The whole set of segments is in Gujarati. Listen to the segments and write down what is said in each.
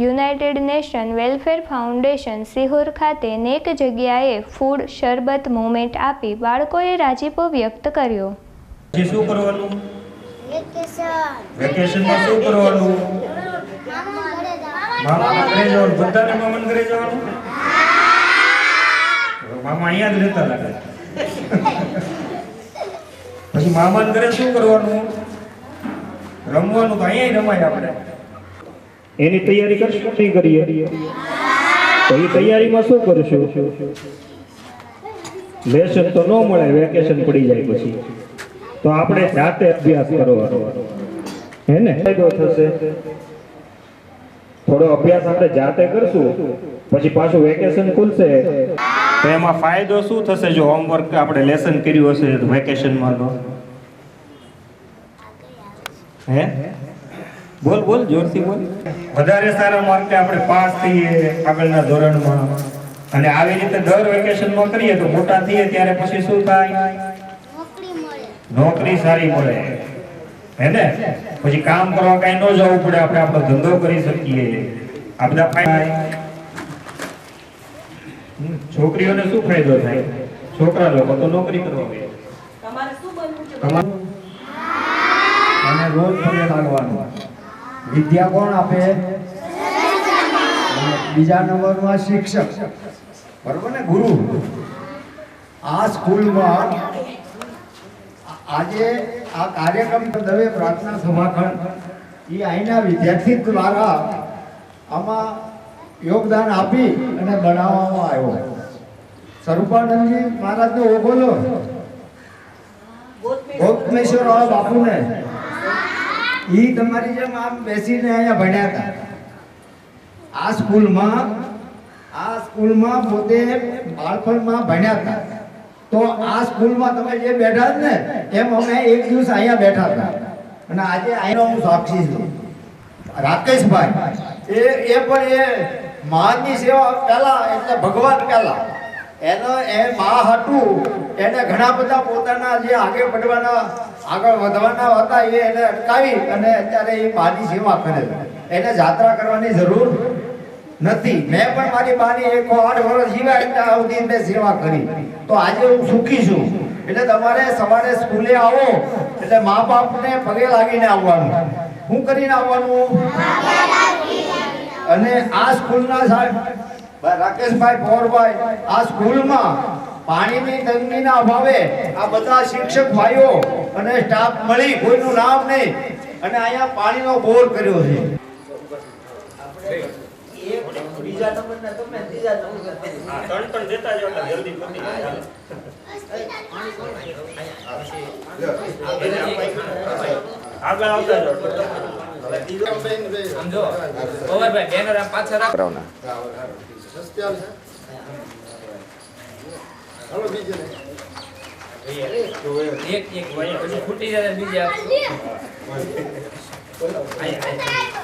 United nation welfare foundation Sihor ખાતે નેક જગ્યાએ ફૂડ શરબત મુવમેન્ટ આપી બાળકોએ રાજીપો વ્યક્ત કર્યો. મામા ઘરે શું કરવાનું? રમવાનું તો અહીંયા રમાય આપણે. એની તૈયારી કરશું નહીં કરીએ? તો એ તૈયારીમાં શું કરશું? લેસન તો ન મળે, વેકેશન પડી જાય પછી. તો આપણે જાતે અભ્યાસ કરવાનો. હે ને? ફાયદો થશે. થોડો અભ્યાસ આપણે જાતે કરશું, પછી પાછું વેકેશન ખુલશે. તો એમાં ફાયદો શું થશે જો હોમવર્ક આપણે લેસન કર્યું હશે વેકેશનમાં તો? હે? બોલ બોલ જોરથી બોલ. વધારે સારા માર્કે આપણે પાસ થઈએ આગળના ધોરણમાં. અને આવી રીતે દર વેકેશનમાં કરીએ તો મોટા થઈએ ત્યારે પછી શું થાય? નોકરી સારી મળે. હે ને? પછી કામ કરવા કઈ ન જવું પડે આપણે આપણો ધંધો કરી શકીએ. આ બધા ફાયદા છોકરીઓને શું ફાયદો થાય? છોકરા લોકો તો નોકરી કરવા ગયા. તમારે શું બનવું છે? તમારે અને રોજ પગે લાગવાનું. વિદ્યા કોણ આપે? બીજા નંબરમાં શિક્ષક. બરોબર ને, ગુરુ? આ સ્કૂલમાં આજે આ કાર્યક્રમ દવે પ્રાર્થના સભાખંડ. એ અહીંના વિદ્યાર્થી દ્વારા આમાં યોગદાન આપી અને બનાવવામાં આવ્યો. સ્વરૂપાનંદજી મહારાજને ઓગોલો ગોપમેશ્વર બાપુને. ઈ તમારી જેમ આમ બેસીને અહીંયા ભણ્યા હતા. આ સ્કૂલમાં આ સ્કૂલમાં પોતે બાળપણમાં ભણ્યા હતા. તો આ સ્કૂલમાં તમે જે બેઠા જ ને, એમ અમે એક દિવસ અહીંયા બેઠા હતા. અને આજે અહીંનો હું સાક્ષી છું. રાકેશભાઈ, એ એ પણ એ મહાનની સેવા પહેલા, એટલે ભગવાન પહેલા. એનો એ મા હતું. એને ઘણા બધા પોતાના જે આગળ વધવાના આગળ વધવાના હતા, એ એને અટકાવી અને અત્યારે એ માની સેવા કરે એને જાત્રા કરવાની જરૂર નથી. મેં પણ મારી બાની એક આઠ વર્ષ જીવ્યા એટલે સુધી મેં સેવા કરી. તો આજે હું સુખી છું. એટલે તમારે સવારે સ્કૂલે આવો, એટલે મા બાપને પગે લાગીને આવવાનું. શું કરીને આવવાનું? અને આ સ્કૂલના સાહેબ, રાકેશભાઈ પૌરભાઈ આ સ્કૂલમાં પાણીની તંગીના અભાવે આ બધા શિક્ષક ભાઈઓ અને સ્ટાફ મળી કોઈનું નામ નહીં. અને અહીંયા પાણીનો બોર કર્યો છે. હા ત્રણ ત્રણ દેતા જાવ એટલે જલ્દી પતી જાય. આગળ આવતા જાવ સમજો. પવારભાઈ બેનર આમ પાછળ રાખ. એક એક પછી ફૂટી જાય હા. આપશું. આય, આય.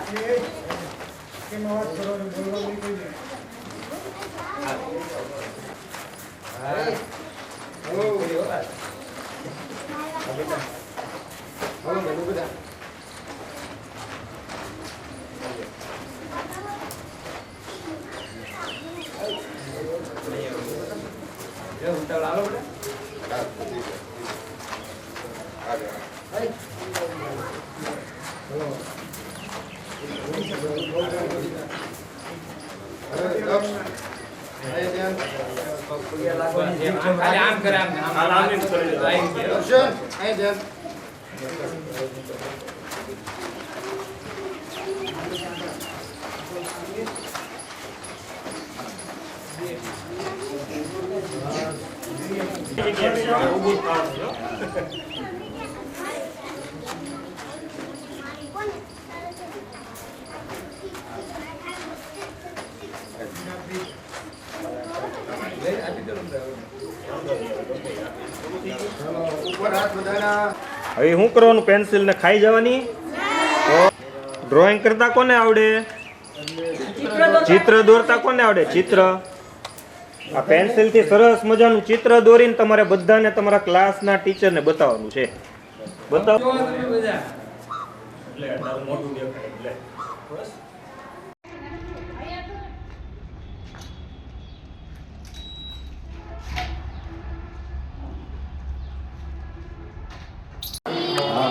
જો ઉતાવળ આલો બેટા. જેમ આમ ખાલી આમ કરે આમ આમ હાલ આમ એમ કરી દો. આઈ ગયો. ઊભું થાવ છો. હવે શું કરવાનું? પેન્સિલ ને ખાઈ જવાની? ડ્રોઈંગ કરતા કોને આવડે? ચિત્ર દોરતા કોને આવડે? ચિત્ર. આ પેન્સિલથી સરસ મજાનું ચિત્ર દોરીને તમારે બધાને તમારા ક્લાસના ટીચરને બતાવવાનું છે. બતાવો. બધા એટલે તારું મોઢું દેખાય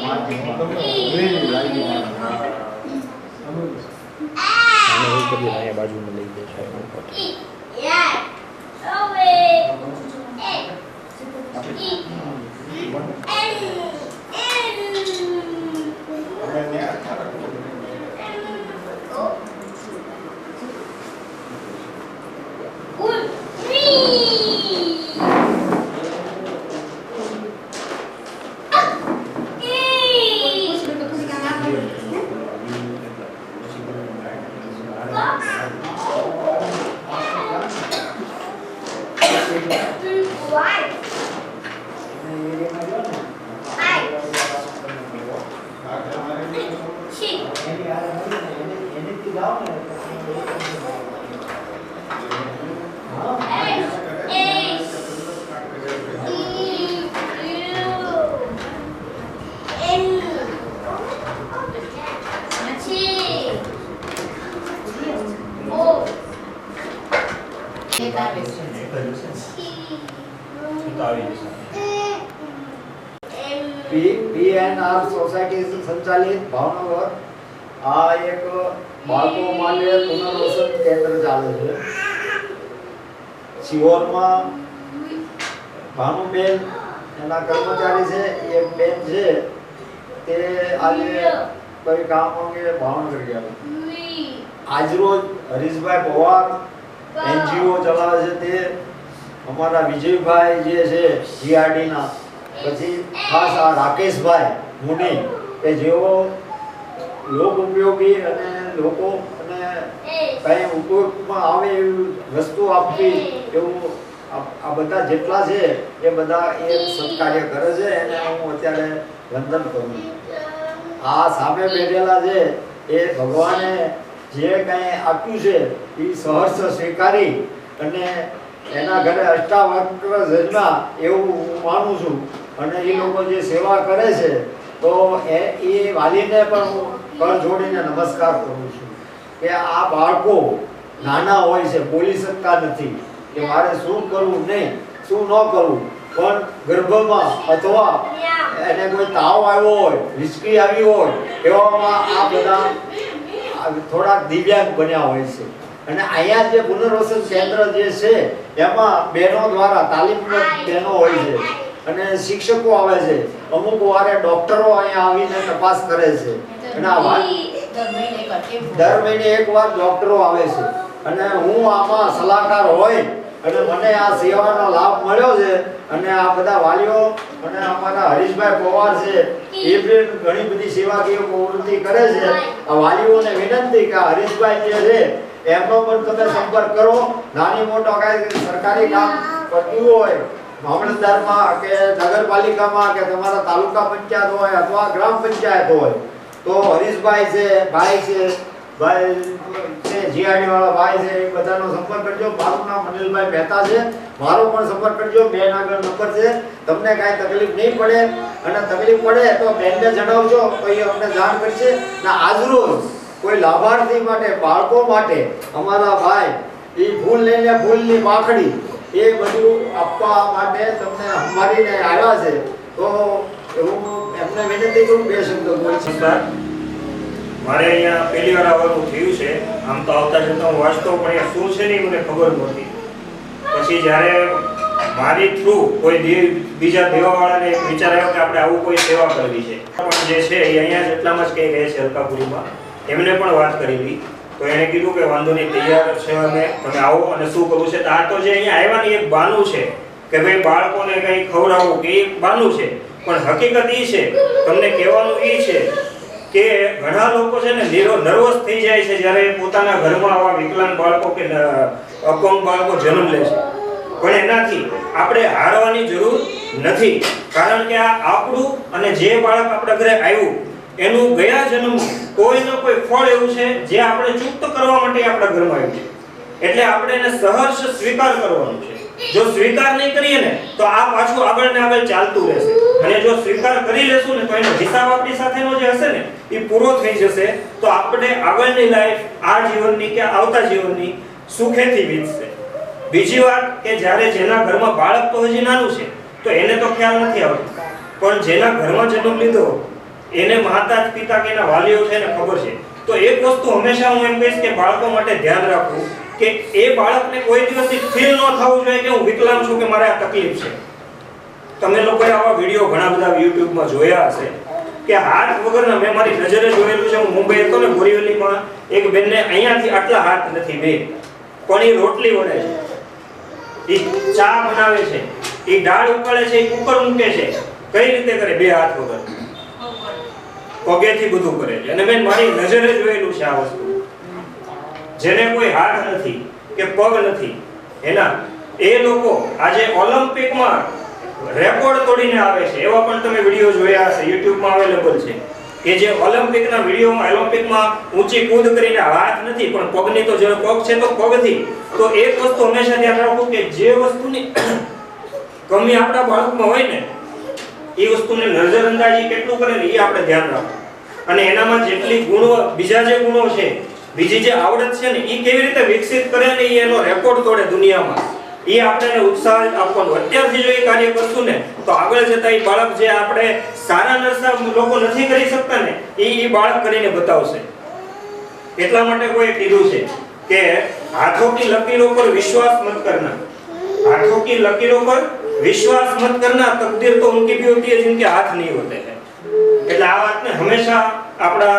પીએનઆર સોસાયટી સંચાલિત ભાવનગર. આ એક બાળકો માટે પુનર્વસન કેન્દ્ર ચાલે છે. સિહોરમાં ભાનુબેન એના કર્મચારી છે, એ બેન છે. તે આજે કોઈ કામ અંગે ભાવનગર ગયા આજરોજ હરીશભાઈ પવાર એનજીઓ ચલાવે છે તે. અમારા વિજયભાઈ જે છે જીઆરડીના પછી ખાસ આ રાકેશભાઈ મુની. કે જેઓ લોક ઉપયોગી અને લોકો અને કઈ ઉપયોગમાં આવે એવી વસ્તુ આપવી એવું આ બધા જેટલા છે એ બધા એ સત્કાર્ય કરે છે એને હું અત્યારે વંદન કરું છું. આ સામે બેઠેલા છે એ ભગવાને જે કંઈ આપ્યું છે એ સહર્ષ સ્વીકારી અને એના ઘરે અષ્ટાવક્ર જન્મા એવું હું માનું છું. અને એ લોકો જે સેવા કરે છે તો એ એ વાલીને પણ હું કર જોડીને નમસ્કાર કરું છું કે આ બાળકો નાના હોય છે, બોલી શકતા નથી કે મારે શું કરવું નહીં, શું ન કરવું. પણ ગર્ભમાં અથવા એને કોઈ તાવ આવ્યો હોય, હિચકી આવી હોય, એવામાં આ બધા થોડાક દિવ્યાંગ બન્યા હોય છે. અને અહીંયા જે પુનર્વસન કેન્દ્ર જે છે, એમાં બહેનો દ્વારા તાલીમ બહેનો હોય છે. અને શિક્ષકો આવે છે. અમુક વારે ડોક્ટરો અહીંયા આવીને તપાસ કરે છે. અને આ વાત દર મહિને એકવાર ડોક્ટરો આવે છે. અને હું આમાં સલાહકાર હોય અને મને આ સેવાનો લાભ મળ્યો છે અને આ બધા વાલીઓ અને અમારા હરીશભાઈ પવાર છે, એ પણ ઘણી બધી સેવાકીય પ્રવૃત્તિ કરે છે. આ વાલીઓને વિનંતી કે હરીશભાઈ જે છે, એમનો પણ તમે સંપર્ક કરો. નાની મોટો કાંઈ સરકારી કામ કરતું હોય મામલતદારમાં કે નગરપાલિકામાં કે તમારા તાલુકા પંચાયત હોય અથવા ગ્રામ પંચાયત હોય, તો હરીશભાઈ છે, ભાઈ છે ભાઈ છે જીઆરડી વાળા ભાઈ છે, એ બધાનો સંપર્ક કરજો. મારું નામ અનિલભાઈ મહેતા છે. મારો પણ સંપર્ક કરજો. બેન આગળ નંબર છે. તમને કાંઈ તકલીફ નહીં પડે અને તકલીફ પડે તો બેનને જણાવજો. તો એ અમને જાણ કરશે. ને આજરોજ કોઈ લાભાર્થી માટે, બાળકો માટે અમારા ભાઈ એ ફૂલ લઈને ફૂલની પાખડી એ બધું આપવા માટે તમને હમારીને આવ્યા છે. તો હું એમને વિનંતી કરું બે શબ્દો બોલશે નમસ્કાર. મારે અહીંયા પહેલી વાર આવવાનું થયું છે. આમ તો આવતા જતા હું વાંચતો પણ અહીંયા શું છે નહીં મને ખબર નહોતી. પછી જ્યારે મારી થ્રુ કોઈ દેવ, બીજા દેવાવાળાને એક વિચાર આવ્યો કે આપણે આવું કોઈ સેવા કરવી છે. પણ જે છે એ અહીંયા જ એટલામાં જ કંઈ રહે છે હલકાપુરીમાં. એમને પણ વાત કરેલી. તો એને કીધું કે વાંધો નહીં, તૈયાર છે અમે, તમે આવો અને શું કરવું છે? તો આ તો જે અહીંયા આવ્યાની એક બાનું છે કે ભાઈ બાળકોને કંઈ ખવડાવવું કે એ બાનું છે. પણ હકીકત એ છે, તમને કહેવાનું એ છે કે ઘણા લોકો છે ને નર્વસ થઈ જાય છે જ્યારે પોતાના ઘરમાં આવા વિકલાંગ બાળકો કે અપંગ બાળકો જન્મ લે છે. પણ એનાથી આપણે હારવાની જરૂર નથી. કારણ કે આ આપણું અને જે બાળક આપણા ઘરે આવ્યું એનું ગયા જન્મ કોઈ ન કોઈ ફળ એવું છે જે આપણે ચુક્ત કરવા માટે આપણા ઘરમાં આવ્યું છે. એટલે આપણે એને સહર્ષ સ્વીકાર કરવાનો છે. જો સ્વીકાર નહીં કરીએ ને, તો આ પાછું આગળ ને આગળ ચાલતું રહેશે. અને જો સ્વીકાર કરી લેશું ને, તો એનો હિસાબ આપણી સાથેનો જે હશે ને, એ પૂરો થઈ જશે. તો આપણે આગળની લાઈફ આ જીવનની કે આવતા જીવનની સુખેથી વીતશે. બીજી વાત કે જ્યારે જેના ઘરમાં બાળક તો હજી નાનું છે, તો એને તો ખ્યાલ નથી આવતો. પણ જેના ઘરમાં જન્મ લીધો એને માતા પિતા કે એના વાલીઓ છે એને ખબર છે. તો એક વસ્તુ હંમેશા હું એમ કહીશ કે બાળકો માટે ધ્યાન રાખવું કે એ બાળકને કોઈ દિવસથી ફીલ ન થવું જોઈએ કે હું વિકલાંગ છું કે મારે આ તકલીફ છે. તમે લોકોએ આવા વીડિયો ઘણા બધા યુટ્યુબમાં જોયા હશે કે હાથ વગરના મેં મારી નજરે જોયેલું છે, હું મુંબઈ હતો ને બોરીવલીમાં, એક બેનને અહીંયાથી આટલા હાથ નથી બે. પણ એ રોટલી વળે છે. એ ચા બનાવે છે. એ દાળ ઉકાળે છે, એ કુકર મૂકે છે. કઈ રીતે કરે? બે હાથ વગર. પગેથી બધું કરે છે. અને મેં મારી નજરે જોયેલું છે આ વસ્તુ. જેને કોઈ હાથ નથી કે પગ નથી, એના, એ લોકો આજે ઓલિમ્પિકમાં રેકોર્ડ તોડીને આવે છે. એવા પણ તમે વીડિયો જોયા હશે, યુટ્યુબમાં અવેલેબલ છે. કે જે ઓલિમ્પિકના વિડીયોમાં, ઓલિમ્પિકમાં ઊંચી કૂદ કરીને હાથ નથી, પણ પગની તો જે પગ છે તો પગથી. તો એક વસ્તુ હંમેશા ધ્યાન રાખવું કે જે વસ્તુની કમી આપણા બાળકમાં હોય ને એ વસ્તુને નજરઅંદાજી કેટલું કરે ને એ આપણે ધ્યાન રાખવું. અને એનામાં જેટલી ગુણો, બીજા જે ગુણો છે, બીજી જે આવડત છે ને, એ કેવી રીતે વિકસિત કરે ને એનો રેકોર્ડ તોડે દુનિયામાં. એ આપણે ઉત્સાહ આપવાનો. અત્યારથી જો એ કાર્ય કરશું ને, તો આગળ જતા એ બાળક જે આપણે સારા નરસા લોકો નથી કરી શકતા ને, એ એ બાળક કરીને બતાવશે. એટલા માટે કોઈ કીધું છે કે હાથોથી લકીરો પર વિશ્વાસ મત કરના हाथों की लकीरों पर विश्वास मत करना तकदीर तो उनकी भी होती है जिनके हाथ नहीं होते हैं એટલે આ વાતને હંમેશા આપણા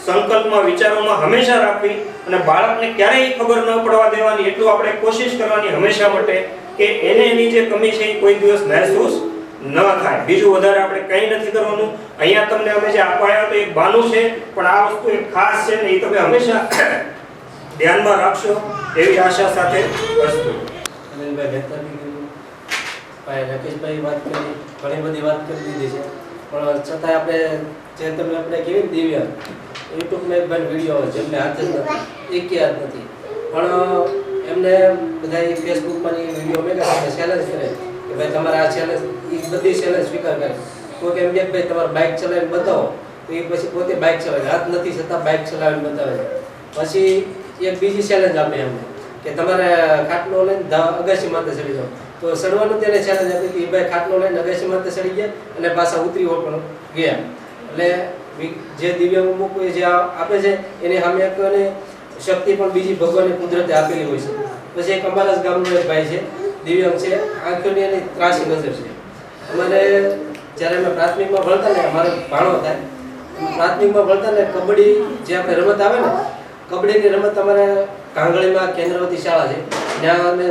સંકલ્પમાં વિચારોમાં હંમેશા રાખવી અને બાળકને ક્યારેય ખબર ન પડવા દેવાની એટલું આપણે કોશિશ કરવાની હંમેશા માટે કે એને એની જે કમી છે એ કોઈ દિવસ મહેસૂસ ન થાય બીજું વધારે આપણે કંઈ નથી કરવાનું અહીંયા તમને અમે જે અપાયા તો એક બાનું છે પણ આ વસ્તુ એક ખાસ છે ને એ તમે હંમેશા ધ્યાનમાં રાખશો એવી આશા સાથે વસ્તુ અનિલભાઈ મહેતા બી કીધું ભાઈ રાકેશભાઈ વાત કરી, ઘણી બધી વાત કરી દીધી છે. પણ છતાંય આપણે જે તમે આપણે કેવી દિવ્ય યુટ્યુબમાં એક ભાઈ વીડિયો જેમને હાથ જ નથી, એક યાદ નથી. પણ એમને બધા ફેસબુકમાં વીડિયો મેં ચેલેન્જ કરે કે ભાઈ તમારે આ ચેલેન્જ એ બધી ચેલેન્જ સ્વીકાર કરે કોઈ એમ કે ભાઈ તમારે બાઇક ચલાવીને બતાવો, તો એ પછી પોતે બાઇક ચલાવે હાથ નથી છતાં બાઇક ચલાવીને બતાવે છે. પછી એક બીજી ચેલેન્જ આપે એમને. કે તમારે ખાટલો લઈને અગાસી માથે ચડી જાઓ. તો ચડવાનું તેને ચેલેન્જ એ ભાઈ ખાટલો લઈને અગાસી માથે ચડી ગયા અને પાછા ઉતરી પણ ગયા. એટલે જે દિવ્યાંગ મૂકવું જે આપે છે, એની સામે એક શક્તિ પણ બીજી ભગવાને કુદરતે આપેલી હોય છે. પછી એક અંબાલાસ ગામનો એક ભાઈ છે, દિવ્યાંગ છે, આંખોની એની ત્રાસી નજર છે. અમારે જ્યારે અમે પ્રાથમિકમાં ભણતા ને, અમારો ભાણો થાય પ્રાથમિકમાં ભણતા ને કબડ્ડી જે આપણે રમત આવે ને, કબડ્ડીની રમત અમારે કાંગળીમાં કેન્દ્રવતી શાળા છે. ત્યાં અમે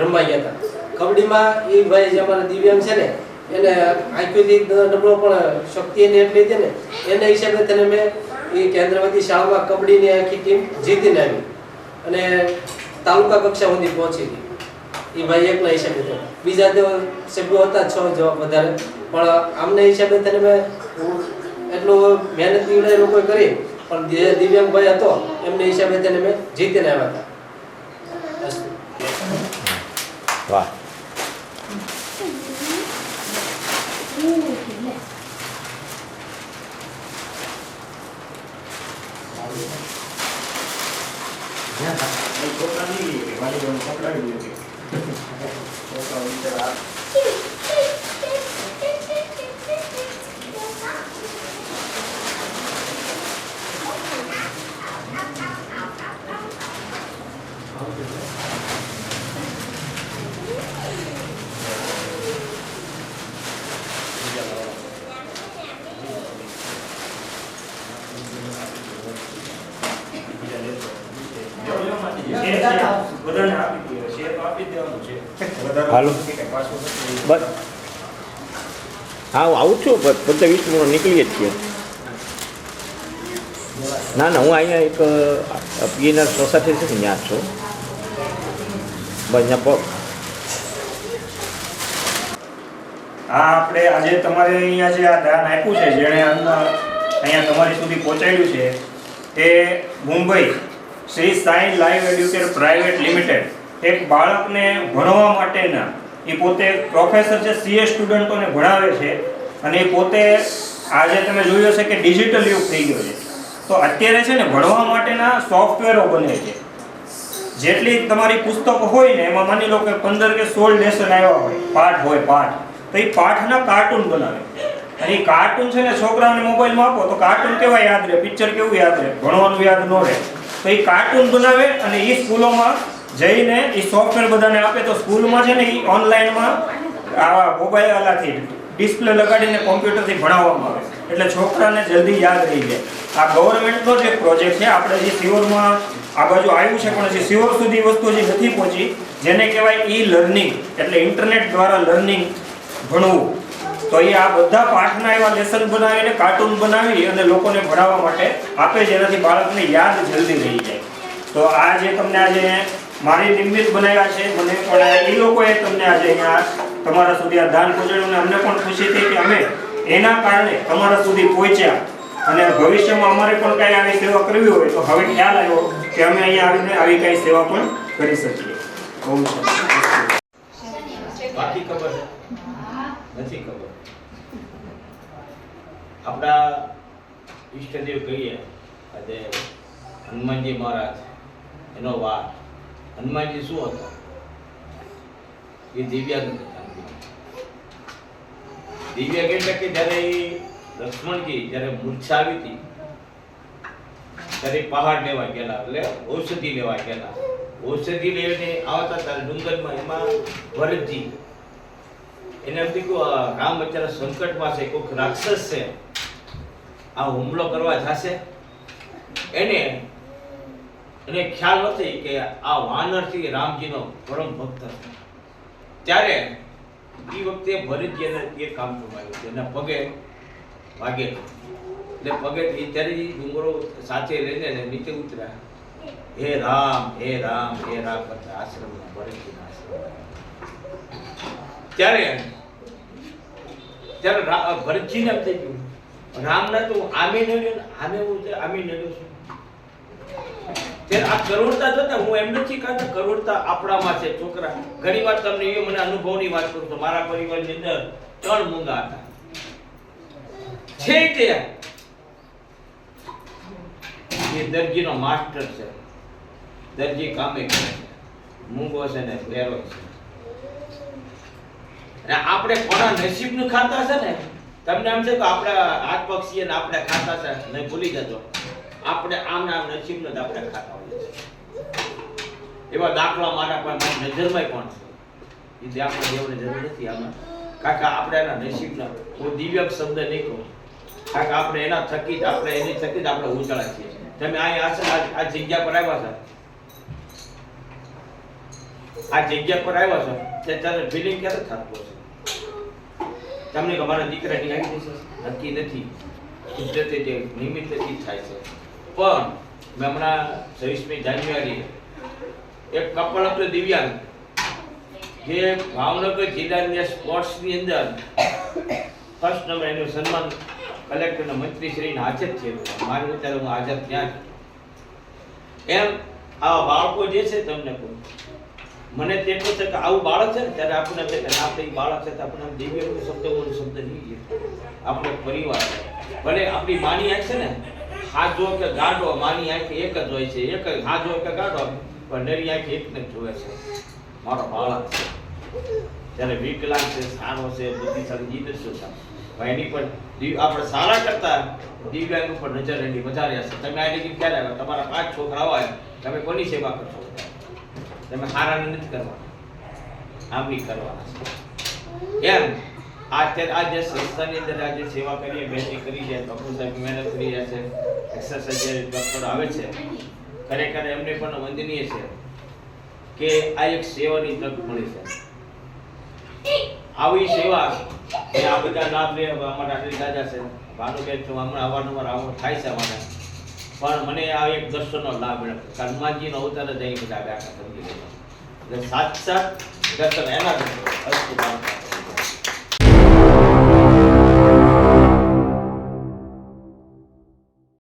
રમવા ગયા હતા. કબડ્ડીમાં એ ભાઈ જે અમારા દિવ્યાંગ છે ને, એને આંખોથી નબળો પણ શક્તિ એની એટલી હતી ને, એના હિસાબે તેને મેં એ કેન્દ્રવતી શાળામાં કબડ્ડીની આખી ટીમ જીતીને આવી. અને તાલુકા કક્ષા સુધી પહોંચી હતી એ ભાઈ એકના હિસાબે તો. બીજા તો સભ્યો હતા, છ જવાબ વધારે. પણ આમને હિસાબે તેને મેં એટલું મહેનત એ લોકોએ કરી પણ જે દિવ્યાંગ ભાઈ હતો એમને હિસાબે તેને મેં જીતીને આવ્યા હતા. વાહ. છોકરા નહીં લઈએ કે વાલીઓને પકડાવી દઈએ છોકરાઓ બિચારા બધાને આપી દઈએ શેર તો આપી જ દેવાનું છે વધારે હાલો. બસ. હા, હું આવું છું પંદર વીસ મિનિટ નીકળીએ છીએ. ના ના, હું અહીંયા એક પીએનઆર સોસાયટી છે ને, ત્યાં છું. બસ, ત્યાં આ આપણે આજે તમારે અહીંયા જે આ દાન આપ્યું છે, જેણે અહીંયા તમારી સુધી પહોંચાડ્યું છે, તે Mumbai Shri Sai live educare private limited. એક બાળકને ભણવા માટેના એ પોતે પ્રોફેસર છે સીએ સ્ટુડન્ટોને ભણાવે છે અને એ પોતે આજે તમે જોયું હશે કે ડિજિટલ યુગ થઈ ગયો છે. તો અત્યારે છે ને ભણવા માટેના સોફ્ટવેરો બને છે. જેટલી તમારી પુસ્તકો હોય ને એમાં માની લો કે પંદર કે સોળ લેસન આવ્યા હોય, પાઠ હોય, પાઠ. તો એ પાઠના કાર્ટૂન બનાવે. અને એ કાર્ટૂન છે ને છોકરાઓને મોબાઈલમાં આપો તો કાર્ટૂન કેવા યાદ રહે પિક્ચર કેવું યાદ રહે, ભણવાનું યાદ ન રહે. તો એ કાર્ટૂન બનાવે અને એ સ્કૂલોમાં જઈને એ સોફ્ટવેર બધાને આપે તો સ્કૂલમાં છે ને એ ઓનલાઈનમાં આવા મોબાઈલ વાલાથી ડિસ્પ્લે લગાડીને કોમ્પ્યુટરથી ભણાવવામાં આવે. એટલે છોકરાને જલ્દી યાદ રહી જાય. આ ગવર્મેન્ટનો જે પ્રોજેક્ટ છે. આપણે જે સિયોરમાં આ બાજુ આવ્યું છે, પણ હજી સિયોર સુધી વસ્તુ હજી નથી પહોંચી. જેને કહેવાય ઈ લર્નિંગ એટલે ઇન્ટરનેટ દ્વારા લર્નિંગ ભણવું. તો એ આ બધા પાઠના એવા લેસન બનાવીને કાર્ટૂન બનાવી અને લોકોને ભણાવવા માટે આપે, જેનાથી બાળકને યાદ જલ્દી રહી જાય. તો આ જે તમને આજે મારી નિમિત્ત બનાવ્યા છે. મને પણ એ લોકોએ તમને આજે અહીંયા તમારા સુધી આ દાન પહોંચાડ્યું અમને પણ ખુશી થઈ કે અમે એના કારણે તમારા સુધી પહોંચ્યા. અને ભવિષ્યમાં અમારે પણ કાંઈ આવી સેવા કરવી હોય તો હવે ખ્યાલ આવ્યો કે અમે અહીંયા આવીને આવી કાંઈ સેવા પણ કરી શકીએ. બાકી ખબર નથી ખબર. આપણા ઈષ્ટદેવ કહીએ, આજે હનુમાનજી મહારાજ, એનો વાર હનુમાનજી શું હતા? એ દિવ્યાંગ દિવ્યા એટલે કે જ્યારે એ લક્ષ્મણજી જ્યારે મૂર્છા આવી હતી, ત્યારે પહાડ લેવા ગયેલા, એટલે ઔષધિ લેવા ગયેલા. ઔષધિ લઈને આવતા ત્યારે ડુંગરમાં એમાં ભરતજી, એને એમ થયું કે, આ રામ અત્યારે સંકટમાં છે, કોઈક રાક્ષસ છે, આ હુમલો કરવા જશે. એને એને ખ્યાલ નથી કે આ વાનરથી રામજીનો પરમ ભક્ત ત્યારે એ વખતે ભરતજી એને એ કામ કમાયું છે એના પગે વાગે. એટલે પગે એ ત્યારે એ ડુંગરો સાથે લઈને નીચે ઉતર્યા. હે રામ હે રામ હે રામ કરતા આશ્રમના ભરતજીના આશ્રમ ત્યારે ત્યારે ભરતજીને થઈ ગયું. રામના તો આમે નડ્યો આમે છે, આમે નડ્યો છું આ કરોડતા જો ને હું એમ નથી કહેતો કરોડતા આપણામાં છે. છોકરા, ઘણી વાર તમને એ મને અનુભવની વાત કરું તો મારા પરિવારની અંદર ત્રણ મૂંગા હતા. છે તે એ દરજીનો માસ્ટર છે. દરજી કામે કરે છે. મૂંગો છે ને પહેરો છે. અને આપણે કોના નસીબનું ખાતા છે ને? તમને એમ છે કે આપણા હાથ ને આપણે ખાતા છે નહીં ભૂલી જજો આપણે આમ ને આમ નસીબનું જ આપણે ખાતા છીએ એવા દાખલા મારા પાસે નજરમાં કોણ છે? એ દાખલા દેવને જરૂર નથી આમાં. કાકા, આપણે એના નસીબના હું દિવ્યક શબ્દ નહીં કહું. કાકા, આપણે એના થકી જ, આપણે એની થકી જ આપણે ઉજાળા છીએ. તમે આ છે આ- જગ્યા પર આવ્યા છો? આ જગ્યા પર આવ્યા છો? તે ત્યારે ફિલિંગ ક્યારે થતું હશે? તમને કે મારા દીકરાની આવી જશે નક્કી નથી. કુદરતે જે નિમિત્તથી થાય છે. પણ મેં હમણાં છવ્વીસમી જાન્યુઆરી એક કપલ હતું દિવ્યાંગ, જે ભાવનગર જિલ્લાની સ્પોર્ટ્સની અંદર ફર્સ્ટ નંબર એનું સન્માન કલેક્ટરના મંત્રીશ્રીને હાજર છે મારી અત્યારે હું હાજર ત્યાં છું. એમ આવા બાળકો જે છે તમને કહું, મને તેટલું છે કે આવું બાળક છે ને, ત્યારે આપણને થાય કે આપણે ઈ બાળક છે તો આપણે આમ શબ્દ શબ્દ નહીં આપણો પરિવાર, ભલે આપણી માની છે ને હાથ જો કે ગાડો માની આંખ એક જ હોય છે, એક જ હાથ જો કે ગાડો. પણ નરી આંખ એકને જ જોવે છે. મારો બાળક છે. ત્યારે વિકલાંગ છે, સારો છે બુદ્ધિશાળી જીત શું છે પણ એની પણ આપણે સારા કરતા દિવ્યાંગ ઉપર નજર એની વધારે હશે. તમે આ રીતે ક્યારે આવ્યા? તમારા પાંચ છોકરા હોય તમે કોની સેવા કરશો? તમે હારાને નથી કરવાના. આમ નહીં કરવાના એમ. અત્યારે આ જે સંસ્થાની અંદર આજે સેવા કરીએ, બેટી કરી છે ડૉક્ટર સાહેબ મહેનત કરી રહ્યા છે એક્સરસાઇઝ ડૉક્ટર આવે છે, ખરેખર એમને પણ વંદનીય છે કે આ એક સેવાની તક મળી છે. આવી સેવા એ આ બધા લાભ લે અમારા આટલી દાદા છે, ભાનુબેન તો હમણાં અવારનવાર આવો થાય છે અમારે. પણ મને આ એક દર્શનનો લાભ મળ્યો હનુમાનજીનો અવતાર જ અહીં બધા આખા સમજી ગયો સાત સાત દર્શન એના અસ્તુ.